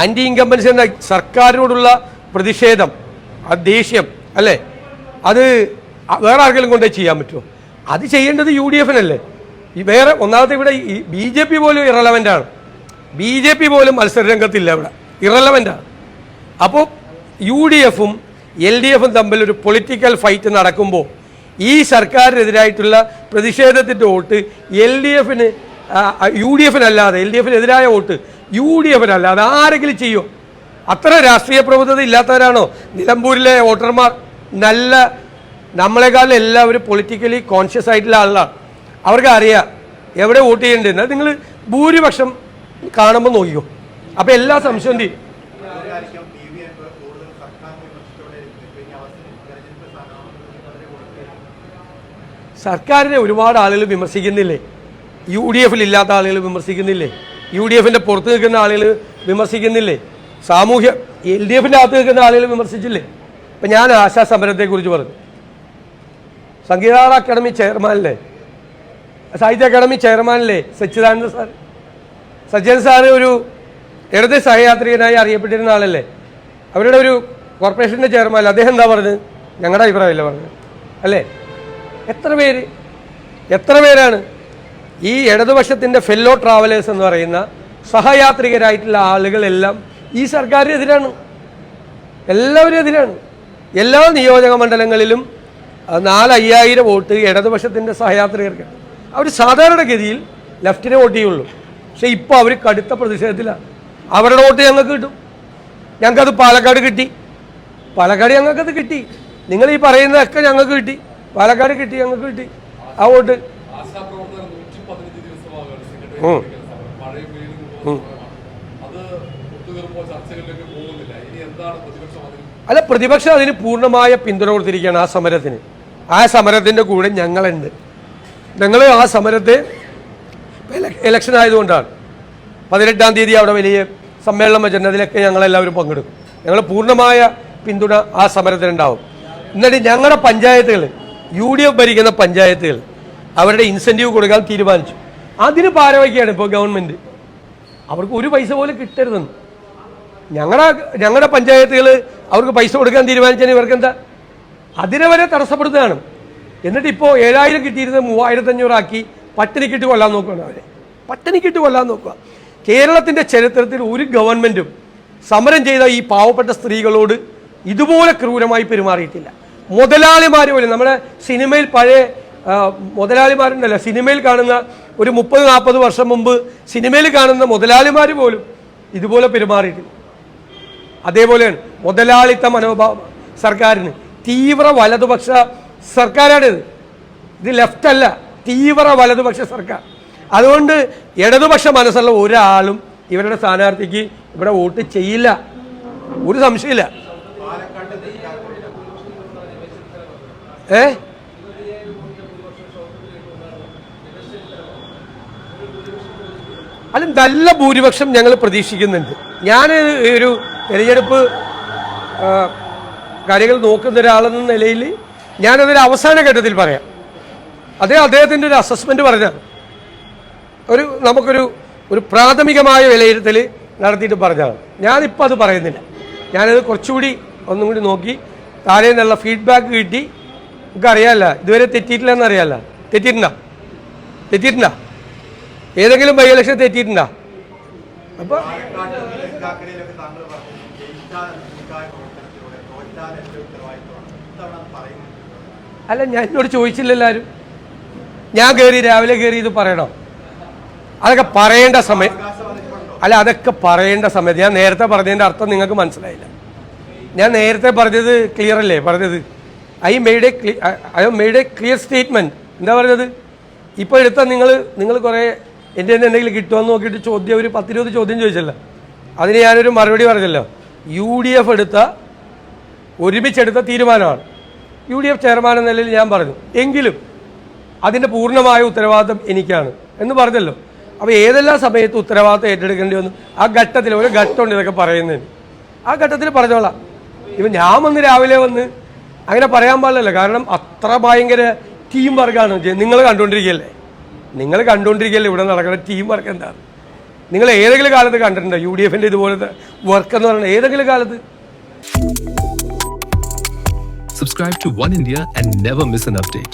Anti incumbency എന്ന സർക്കാരിനോടുള്ള പ്രതിഷേധം ആ ദേഷ്യം അല്ലേ? അത് വേറെ ആർക്കെങ്കിലും കൊണ്ടേ ചെയ്യാൻ പറ്റുമോ? അത് ചെയ്യേണ്ടത് യു ഡി എഫിനല്ലേ ഈ വേറെ ഒന്നാമത്തെ ഇവിടെ ഈ ബി ജെ പി പോലും ഇറലവന്റ് ആണ്. ബി ജെ പി പോലും മത്സരരംഗത്തില്ല ഇവിടെ. ഇറലവന്റ് ആണ്. അപ്പോൾ യു ഡി എഫും എൽ ഡി എഫും തമ്മിൽ ഒരു പൊളിറ്റിക്കൽ ഫൈറ്റ് നടക്കുമ്പോൾ ഈ സർക്കാരിനെതിരായിട്ടുള്ള പ്രതിഷേധത്തിന്റെ വോട്ട് എൽ ഡി എഫിന് യു ഡി എഫിനല്ലാതെ എൽ ഡി എഫിനെതിരായ വോട്ട് യു ഡി എഫിനല്ലാതെ ആരെങ്കിലും ചെയ്യുമോ അത്ര രാഷ്ട്രീയ പ്രബുദ്ധത ഇല്ലാത്തവരാണോ? നിലമ്പൂരിലെ വോട്ടർമാർ നല്ല നമ്മളെക്കാളും എല്ലാവരും പൊളിറ്റിക്കലി കോൺഷ്യസ് ആയിട്ടുള്ള ആളാണ് അവർക്ക് അറിയാം എവിടെ വോട്ട് ചെയ്യേണ്ടത് നിങ്ങൾ ഭൂരിപക്ഷം കാണുമ്പോൾ നോക്കിക്കോ. അപ്പോൾ എല്ലാ സംശയവും സർക്കാരിനെ ഒരുപാട് ആളുകൾ വിമർശിക്കുന്നില്ലേ? യു ഡി എഫിൽ ഇല്ലാത്ത ആളുകൾ വിമർശിക്കുന്നില്ലേ? യു ഡി എഫിന്റെ പുറത്ത് നിൽക്കുന്ന ആളുകൾ വിമർശിക്കുന്നില്ലേ? സാമൂഹ്യ എൽ ഡി എഫിന്റെ അകത്ത് നിൽക്കുന്ന ആളുകൾ വിമർശിച്ചില്ലേ? ഇപ്പം ഞാൻ ആശാ സമരത്തെക്കുറിച്ച് പറഞ്ഞു. സംഗീത അക്കാഡമി ചെയർമാനല്ലേ? സാഹിത്യ അക്കാഡമി ചെയർമാനല്ലേ സച്ചിദാനന്ദ സാർ? സച്ചിദാനന്ദ സാർ ഒരു ഇടത് സഹയാത്രികനായി അറിയപ്പെട്ടിരുന്ന ആളല്ലേ? അവരുടെ ഒരു കോർപ്പറേഷന്റെ ചെയർമാൻ അദ്ദേഹം എന്താ പറഞ്ഞത്? ഞങ്ങളുടെ അഭിപ്രായമല്ലേ പറഞ്ഞത്. അല്ലേ? എത്ര പേര്? എത്ര പേരാണ്? ഈ ഇടതുപക്ഷത്തിന്റെ ഫെല്ലോ ട്രാവലേഴ്സ് എന്ന് പറയുന്ന സഹയാത്രികരായിട്ടുള്ള ആളുകളെല്ലാം ഈ സർക്കാരിനെതിരാണ്. എല്ലാവരും എതിരാണ്. എല്ലാ നിയോജക മണ്ഡലങ്ങളിലും നാലയ്യായിരം വോട്ട് ഇടതുപക്ഷത്തിന്റെ സഹയാത്രികർക്ക്. അവർ സാധാരണഗതിയിൽ ലെഫ്റ്റിനെ വോട്ട് ചെയ്യുള്ളൂ. പക്ഷേ ഇപ്പോൾ അവർ കടുത്ത പ്രതിഷേധത്തിലാണ്. അവരുടെ വോട്ട് ഞങ്ങൾക്ക് കിട്ടും. ഞങ്ങൾക്കത് പാലക്കാട് കിട്ടി. പാലക്കാട് ഞങ്ങൾക്കത് കിട്ടി. നിങ്ങൾ ഈ പറയുന്നതൊക്കെ ഞങ്ങൾക്ക് കിട്ടി. പാലക്കാട് കിട്ടി ഞങ്ങൾക്ക് കിട്ടി. ആ വോട്ട്. അല്ല പ്രതിപക്ഷം അതിന് പൂർണമായ പിന്തുണ കൊടുത്തിരിക്കുകയാണ് ആ സമരത്തിന്. ആ സമരത്തിന്റെ കൂടെ ഞങ്ങളുണ്ട്. ഞങ്ങൾ ആ സമരത്തെ ഇല- ഇലക്ഷൻ ആയതുകൊണ്ടാണ്. പതിനെട്ടാം തീയതി അവിടെ വലിയ സമ്മേളനം വെച്ചിട്ടുണ്ട്. അതിലൊക്കെ ഞങ്ങളെല്ലാവരും പങ്കെടുക്കും. ഞങ്ങൾ പൂർണമായ പിന്തുണ ആ സമരത്തിനുണ്ടാവും. എന്നിട്ട് ഞങ്ങളുടെ പഞ്ചായത്തുകൾ യു ഡി എഫ് ഭരിക്കുന്ന പഞ്ചായത്തുകൾ അവരുടെ ഇൻസെന്റീവ് കൊടുക്കാൻ തീരുമാനിച്ചു. അതിന് പാരവയ്ക്കാണ് ഇപ്പോൾ ഗവൺമെന്റ് അവർക്ക് ഒരു പൈസ പോലും കിട്ടരുതെന്ന്. ഞങ്ങളുടെ ഞങ്ങളുടെ പഞ്ചായത്തുകൾ അവർക്ക് പൈസ കൊടുക്കാൻ തീരുമാനിച്ചാൽ ഇവർക്ക് എന്താ അതിനെ വരെ തടസ്സപ്പെടുത്തുകയാണ്. എന്നിട്ട് ഇപ്പോൾ ഏഴായിരം കിട്ടിയിരുന്നത് മൂവായിരത്തഞ്ഞൂറാക്കി പട്ടിണിക്കിട്ട് കൊല്ലാൻ നോക്കുകയാണ് അവരെ. പട്ടിണിക്കിട്ട് കൊല്ലാൻ നോക്കുക. കേരളത്തിന്റെ ചരിത്രത്തിൽ ഒരു ഗവൺമെന്റും സമരം ചെയ്ത ഈ പാവപ്പെട്ട സ്ത്രീകളോട് ഇതുപോലെ ക്രൂരമായി പെരുമാറിയിട്ടില്ല. മുതലാളിമാർ പോലും നമ്മുടെ സിനിമയിൽ പഴയ മുതലാളിമാരുണ്ടല്ലോ സിനിമയിൽ കാണുന്ന ഒരു മുപ്പത് നാൽപ്പത് വർഷം മുമ്പ് സിനിമയിൽ കാണുന്ന മുതലാളിമാർ പോലും ഇതുപോലെ പെരുമാറിയിട്ടില്ല. അതേപോലെയാണ് മുതലാളിത്ത മനോഭാവം സർക്കാരിന് തീവ്ര വലതുപക്ഷ സർക്കാരാണിത് ഇത്. ലെഫ്റ്റ് അല്ല തീവ്ര വലതുപക്ഷ സർക്കാർ. അതുകൊണ്ട് ഇടതുപക്ഷ മനസ്സുള്ള ഒരാളും ഇവരുടെ സ്ഥാനാർത്ഥിക്ക് ഇവിടെ വോട്ട് ചെയ്യില്ല. ഒരു സംശയമില്ല ഏ? അല്ല നല്ല ഭൂരിപക്ഷം ഞങ്ങൾ പ്രതീക്ഷിക്കുന്നുണ്ട്. ഞാൻ ഒരു തിരഞ്ഞെടുപ്പ് കാര്യങ്ങൾ നോക്കുന്ന ഒരാളെന്ന നിലയിൽ ഞാനതൊരു അവസാന ഘട്ടത്തിൽ പറയാം. അതേ അദ്ദേഹത്തിന്റെ ഒരു അസസ്മെന്റ് പറഞ്ഞാണ് ഒരു നമുക്കൊരു ഒരു പ്രാഥമികമായ വിലയിരുത്തൽ നടത്തിയിട്ട് പറഞ്ഞതാണ്. ഞാനിപ്പോൾ അത് പറയുന്നില്ല. ഞാനത് കുറച്ചുകൂടി ഒന്നും കൂടി നോക്കി താഴെ നിന്നുള്ള ഫീഡ്ബാക്ക് കിട്ടി. നമുക്ക് അറിയാമല്ല ഇതുവരെ തെറ്റിയിട്ടില്ലെന്ന് അറിയാമല്ല തെറ്റിയിട്ടുണ്ടോ? തെറ്റിയിട്ടുണ്ടോ? ഏതെങ്കിലും ബൈ ഇലക്ഷൻ തെറ്റിയിട്ടുണ്ടോ അല്ല ഞാൻ എന്നോട് ചോദിച്ചില്ല എല്ലാരും. ഞാൻ കയറി രാവിലെ കയറി ഇത് പറയണോ? അതൊക്കെ പറയേണ്ട സമയം അല്ല അതൊക്കെ പറയേണ്ട സമയത്ത്. ഞാൻ നേരത്തെ പറഞ്ഞതിന്റെ അർത്ഥം നിങ്ങൾക്ക് മനസ്സിലായില്ല. ഞാൻ നേരത്തെ പറഞ്ഞത് ക്ലിയർ അല്ലേ? പറഞ്ഞത്. I made a I made a clear statement എന്താ പറഞ്ഞത്? ഇപ്പോൾ എടുത്ത നിങ്ങൾ നിങ്ങൾ കുറേ എന്റെ തന്നെ എന്തെങ്കിലും കിട്ടുമെന്ന് നോക്കിയിട്ട് ചോദ്യം ഒരു പത്തിരുപത് ചോദ്യം ചോദിച്ചല്ലോ. അതിന് ഞാനൊരു മറുപടി പറഞ്ഞല്ലോ. യു ഡി എഫ് എടുത്ത ഒരുമിച്ചെടുത്ത തീരുമാനമാണ്. യു ഡി എഫ് ചെയർമാൻ എന്ന നിലയിൽ ഞാൻ പറഞ്ഞു. എങ്കിലും അതിന്റെ പൂർണമായ ഉത്തരവാദിത്തം എനിക്കാണ് എന്ന് പറഞ്ഞല്ലോ. അപ്പോൾ ഏതെല്ലാം സമയത്ത് ഉത്തരവാദിത്തം ഏറ്റെടുക്കേണ്ടി വന്നു? ആ ഘട്ടത്തിൽ ഒരു ഘട്ടമുണ്ട് ഇതൊക്കെ പറയുന്നതിന്. ആ ഘട്ടത്തിൽ പറഞ്ഞോളാം. ഇപ്പം ഞാൻ വന്ന് രാവിലെ വന്ന് അങ്ങനെ പറയാൻ പാടില്ലല്ലോ. കാരണം അത്ര ഭയങ്കര ടീം വർക്കാണ് നിങ്ങൾ കണ്ടുകൊണ്ടിരിക്കുകയല്ലേ? നിങ്ങൾ കണ്ടുകൊണ്ടിരിക്കുകയല്ലേ? ഇവിടെ നടക്കുന്ന ടീം വർക്ക് എന്താണ്? നിങ്ങൾ ഏതെങ്കിലും കാലത്ത് കണ്ടിട്ടുണ്ടോ? യു ഡി എഫിന്റെ ഇതുപോലത്തെ വർക്ക് എന്ന് പറയുന്നത് ഏതെങ്കിലും കാലത്ത്? Subscribe to One India and never miss an update.